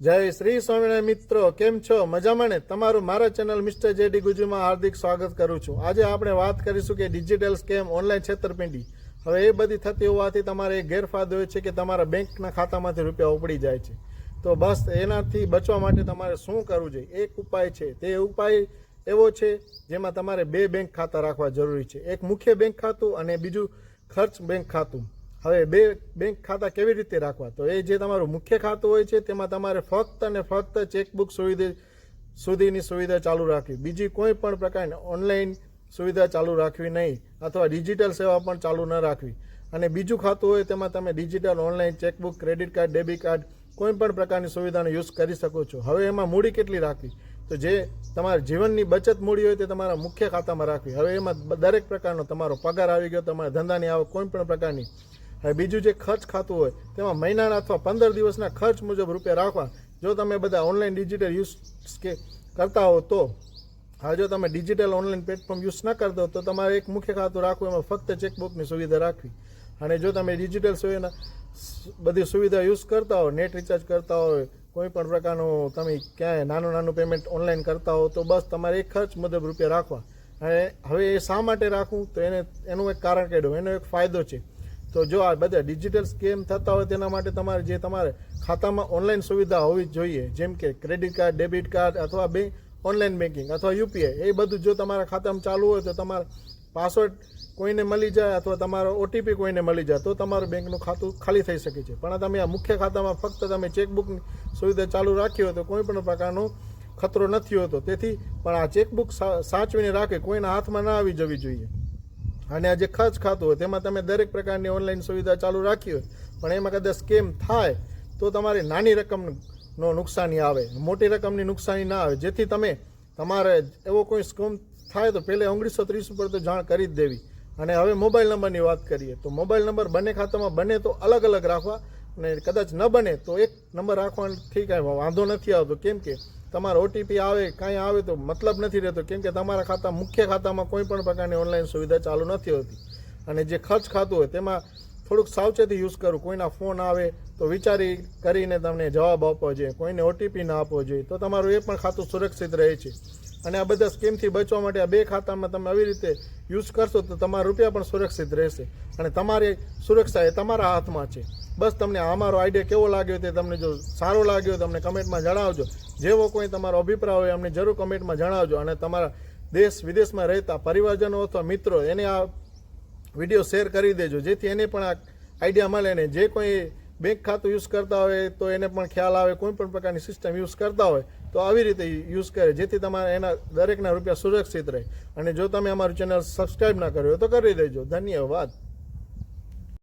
જય શ્રી સ્વામિનારાયણ મિત્રો, કેમ છો? મજામાં ને? તમારું મારા ચેનલ મિસ્ટર જેડી ગુજુમાં હાર્દિક સ્વાગત કરું છું. આજે આપણે વાત કરીશું કે ડિજિટલ સ્કેમ ઓનલાઈન છેતરપિંડી. હવે એ બધી થતી હોવાથી તમારે ગેરફાયદો એ છે કે તમારા બેંકના ખાતામાંથી રૂપિયા ઉપડી જાય છે. તો બસ એનાથી બચવા માટે તમારે શું કરવું જોઈએ? એક ઉપાય છે. તે ઉપાય એવો છે જેમાં તમારે બે બેંક ખાતા રાખવા જરૂરી છે. એક મુખ્ય બેંક ખાતું અને બીજું ખર્ચ બેંક ખાતું. હવે બે બેંક ખાતા કેવી રીતે રાખવા? તો એ જે તમારું મુખ્ય ખાતું હોય છે, તેમાં તમારે ફક્ત અને ફક્ત ચેકબુક સુવિધા, સુધીની સુવિધા ચાલુ રાખવી. બીજી કોઈ પણ પ્રકારની ઓનલાઈન સુવિધા ચાલુ રાખવી નહીં, અથવા ડિજિટલ સેવા પણ ચાલુ ન રાખવી. અને બીજું ખાતું હોય, તેમાં તમે digital online chequebook credit card debit card કોઈ પણ પ્રકારની સુવિધાનો યુઝ કરી શકો છો. હવે એમાં મૂડી કેટલી રાખવી? તો જે તમારા જીવનની બચત મૂડી હોય, તે તમારા મુખ્ય ખાતામાં રાખવી. હવે એમાં દરેક પ્રકારનો તમારો પગાર આવી ગયો, તમારા ધંધાની આવક, કોઈ પણ પ્રકારની હવે બીજું જે ખર્ચ ખાતું હોય, તેમાં મહિનાના અથવા પંદર દિવસના ખર્ચ મુજબ રૂપિયા રાખવા જો તમે બધા ઓનલાઈન ડિજિટલ યુઝ કે કરતા હો તો હવે જો તમે ડિજિટલ ઓનલાઈન પ્લેટફોર્મ યુઝ ન કરતા તો તમારે એક મુખ્ય ખાતું રાખવું, એમાં ફક્ત ચેકબુકની સુવિધા રાખવી. અને જો તમે ડિજિટલ સુવિધા, બધી સુવિધા યુઝ કરતા હો નેટ રિચાર્જ કરતા હોય કોઈ પણ પ્રકારનું તમે ક્યાંય નાનું નાનું પેમેન્ટ ઓનલાઈન કરતા હો તો બસ તમારે એક ખર્ચ મુજબ રૂપિયા રાખવા અને હવે એ શા માટે રાખવું? તો એને, એનું એક કારણ કહી એનો એક ફાયદો છે. તો જો આ બધા ડિજિટલ સ્કેમ થતા હોય તેના માટે તમારે જે તમારે ખાતામાં ઓનલાઈન સુવિધા હોવી જ જોઈએ. જેમ કે ક્રેડિટ કાર્ડ ડેબિટ કાર્ડ અથવા બે ઓનલાઈન બેન્કિંગ અથવા યુપીઆઈ એ બધું જો તમારા ખાતામાં ચાલુ હોય તો તમારા પાસવર્ડ કોઈને મળી જાય અથવા તમારો ઓટીપી કોઈને મળી જાય તો તમારું બેંકનું ખાતું ખાલી થઈ શકે છે. પણ તમે આ મુખ્ય ખાતામાં ફક્ત તમે ચેકબુકની સુવિધા ચાલુ રાખી હોય તો કોઈ પણ પ્રકારનો ખતરો નથી હોતો. તેથી પણ આ ચેકબુક સાચવીને રાખે કોઈના હાથમાં ના આવી જવી જોઈએ. અને આ જે ખર્ચ ખાતું હોય તેમાં તમે દરેક પ્રકારની ઓનલાઈન સુવિધા ચાલુ રાખી હોય, પણ એમાં કદાચ સ્કેમ થાય, તો તમારે નાની રકમનો નુકસાની આવે. મોટી રકમની નુકસાની ના આવે. જેથી તમે તમારે એવો કોઈ સ્કેમ થાય તો પહેલે ઓગણીસો ત્રીસ ઉપર તો જાણ કરી જ દેવી. અને હવે મોબાઈલ નંબરની વાત કરીએ, તો મોબાઈલ નંબર બંને ખાતામાં બને તો અલગ અલગ રાખવા, અને કદાચ ન બને તો એક નંબર રાખવાથી કાંઈ વાંધો નથી આવતો. કેમ કે તમારો ઓટીપી આવે, કાંઈ આવે તો મતલબ નથી રહેતો. કેમ કે તમારા ખાતા, મુખ્ય ખાતામાં કોઈ પણ પ્રકારની ઓનલાઈન સુવિધા ચાલુ નથી હોતી. અને જે ખર્ચ ખાતું હોય તેમાં થોડુંક સાવચેતી યુઝ કરું. કોઈના ફોન આવે તો વિચારી કરીને તમને જવાબ આપવો જોઈએ. કોઈને ઓટીપી ના આપવો જોઈએ. તો તમારું એ પણ ખાતું સુરક્ષિત રહે છે. અને આ બધા સ્કીમથી બચવા માટે આ બે ખાતામાં તમે આવી રીતે યુઝ કરશો તો તમારા રૂપિયા પણ સુરક્ષિત રહેશે. અને તમારી સુરક્ષા એ તમારા હાથમાં છે. બસ તમને અમારો આઈડિયા કેવો લાગ્યો તે તમને જો સારો લાગ્યો તમને કમેન્ટમાં જણાવજો. જેવો કોઈ તમારો અભિપ્રાય હોય અમને જરૂર કમેન્ટમાં જણાવજો અને તમારા દેશ વિદેશમાં રહેતા પરિવારજનો અથવા મિત્રો એને આ વીડિયો શેર કરી દેજો. જેથી એને પણ આ આઈડિયા મળે ને જે કોઈ બેંક ખાતું યુઝ કરતા હોય તો એને પણ ખ્યાલ આવે, કોઈ પણ પ્રકારની સિસ્ટમ યુઝ કરતા હોય તો આવી રીતે યુઝ કરે, જેથી તમારે એના દરેકના રૂપિયા સુરક્ષિત રહે. અને જો તમે અમારું ચેનલ સબસ્ક્રાઈબ ના કર્યું તો કરી દેજો. ધન્યવાદ.